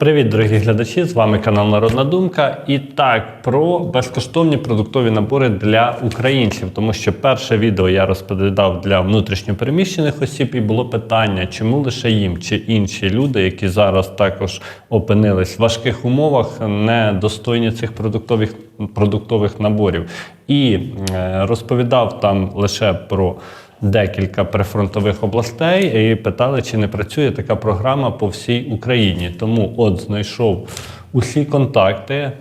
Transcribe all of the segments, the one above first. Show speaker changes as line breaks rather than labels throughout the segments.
Привіт, дорогі глядачі! З вами канал Народна Думка. І так, про безкоштовні продуктові набори для українців, тому що перше відео я розповідав для внутрішньопереміщених осіб, і було питання, чому лише їм чи інші люди, які зараз також опинились в важких умовах, не достойні цих продуктових продуктових наборів. І е, розповідав там лише про декілька прифронтових областей і питали, чи не працює така програма по всій Україні. Тому от знайшов усі контакти. е,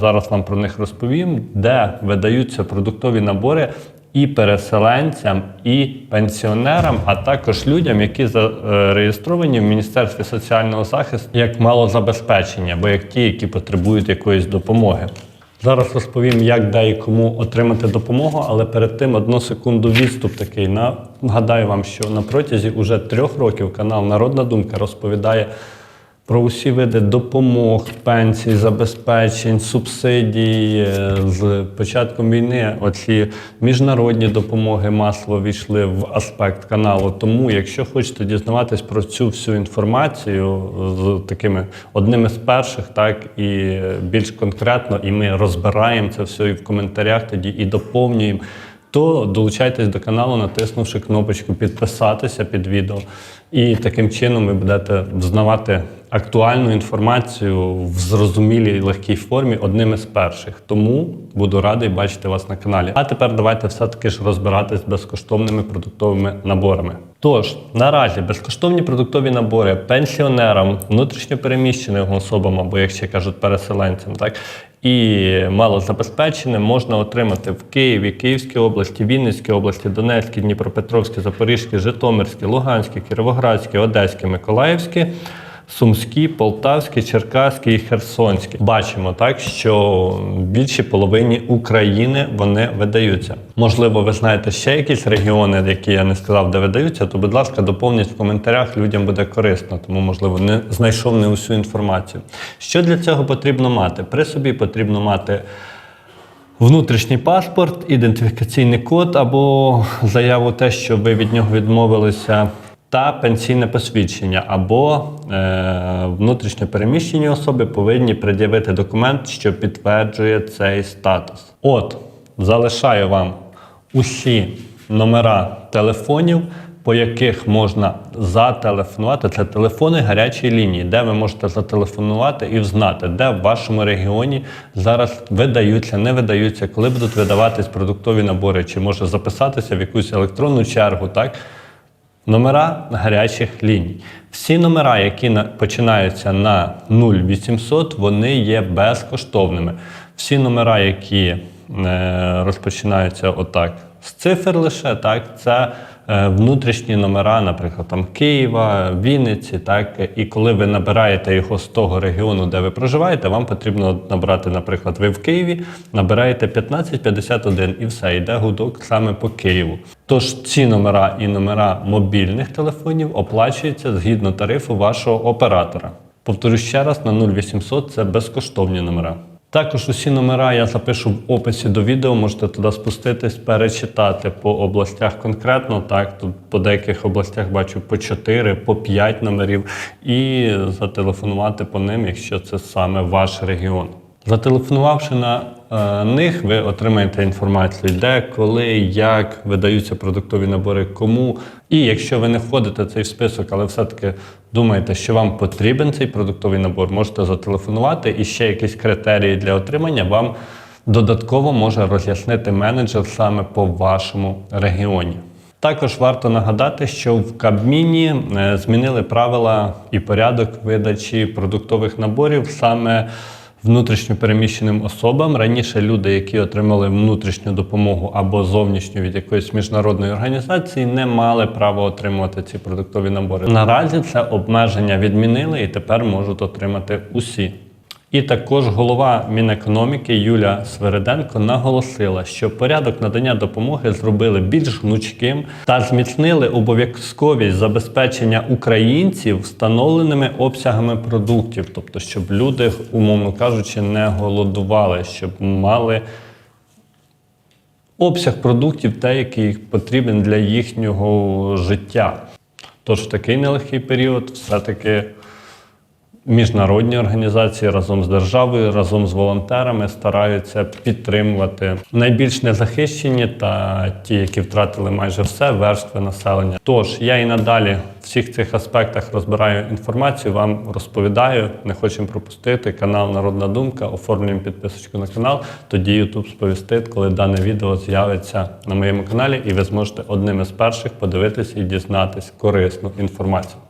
Зараз вам про них розповім, де видаються продуктові набори і переселенцям, і пенсіонерам, а також людям, які зареєстровані в Міністерстві соціального захисту як малозабезпечення, або як ті, які потребують якоїсь допомоги. Зараз розповім, як де і кому отримати допомогу, але перед тим одну секунду відступ такий. Нагадаю вам, що на протязі уже трьох років канал Народна Думка розповідає про усі види допомог, пенсій, забезпечень, субсидій. Е, З початком війни оці міжнародні допомоги масово війшли в аспект каналу. Тому, якщо хочете дізнаватись про цю всю інформацію з такими одними з перших, так і більш конкретно, і ми розбираємо це все і в коментарях тоді і доповнюємо. То долучайтесь до каналу, натиснувши кнопочку підписатися під відео. І таким чином ви будете взнавати актуальну інформацію в зрозумілій легкій формі одним із перших. Тому буду радий бачити вас на каналі. А тепер давайте все-таки ж розбиратись з безкоштовними продуктовими наборами. Тож наразі безкоштовні продуктові набори пенсіонерам, внутрішньопереміщеним особам або, як ще кажуть, переселенцям, так і малозабезпеченим можна отримати в Києві, Київській області, Вінницькій області, Донецькій, Дніпропетровській, Запорізькій, Житомирській, Луганській, Кіровоградській, Одеській, Миколаївській. Сумські, Полтавські, Черкаські і Херсонські. Бачимо так, що в більшій половині України вони видаються. Можливо, ви знаєте ще якісь регіони, які я не сказав, де видаються, то, будь ласка, доповніть в коментарях, людям буде корисно, тому, можливо, не знайшов не усю інформацію. Що для цього потрібно мати? При собі потрібно мати. Внутрішній паспорт, ідентифікаційний код або заяву те, що ви від нього відмовилися, та пенсійне посвідчення, або е, внутрішньо переміщені особи повинні пред'явити документ, що підтверджує цей статус. От, залишаю вам усі номера телефонів, по яких можна зателефонувати. Це телефони гарячої лінії, де ви можете зателефонувати і взнати, де в вашому регіоні зараз видаються, не видаються, коли будуть видаватись продуктові набори, чи може записатися в якусь електронну чергу, так? Номера гарячих ліній. Всі номера, які на- починаються на 0800, вони є безкоштовними. Всі номера, які е, розпочинаються отак з цифр лише, так, це е, внутрішні номера, наприклад, там Києва, Вінниці, так, і коли ви набираєте його з того регіону, де ви проживаєте, вам потрібно набрати, наприклад, ви в Києві набираєте 1551 і все, йде гудок саме по Києву. Тож ці номера і номера мобільних телефонів оплачуються згідно тарифу вашого оператора. Повторю ще раз, на 0800 це безкоштовні номера. Також усі номера я запишу в описі до відео, можете туди спуститись, перечитати по областях конкретно. Так, тут по деяких областях бачу по 4, по 5 номерів, і зателефонувати по ним, якщо це саме ваш регіон. Зателефонувавши на них, ви отримаєте інформацію, де, коли, як видаються продуктові набори, кому. І якщо ви не входите в цей список, але все-таки думаєте, що вам потрібен цей продуктовий набор, можете зателефонувати і ще якісь критерії для отримання вам додатково може роз'яснити менеджер саме по вашому регіоні. Також варто нагадати, що в Кабміні е, змінили правила і порядок видачі продуктових наборів саме внутрішньо переміщеним особам. Раніше люди, які отримали внутрішню допомогу або зовнішню від якоїсь міжнародної організації, не мали права отримувати ці продуктові набори. Наразі це обмеження відмінили і тепер можуть отримати усі. І також голова Мінекономіки Юля Свериденко наголосила, що порядок надання допомоги зробили більш гнучким та зміцнили обов'язковість забезпечення українців встановленими обсягами продуктів, тобто, щоб люди, умовно кажучи, не голодували, щоб мали обсяг продуктів, те, який потрібен для їхнього життя. Тож в такий нелегкий період все-таки Міжнародні організації разом з державою, разом з волонтерами стараються підтримувати найбільш незахищені та ті, які втратили майже все верстви населення. Тож я і надалі в всіх цих аспектах розбираю інформацію, вам розповідаю. Не хочемо пропустити канал Народна Думка. Оформлюємо підписочку на канал. Тоді YouTube сповістить, коли дане відео з'явиться на моєму каналі, і ви зможете одним із перших подивитися і дізнатись корисну інформацію.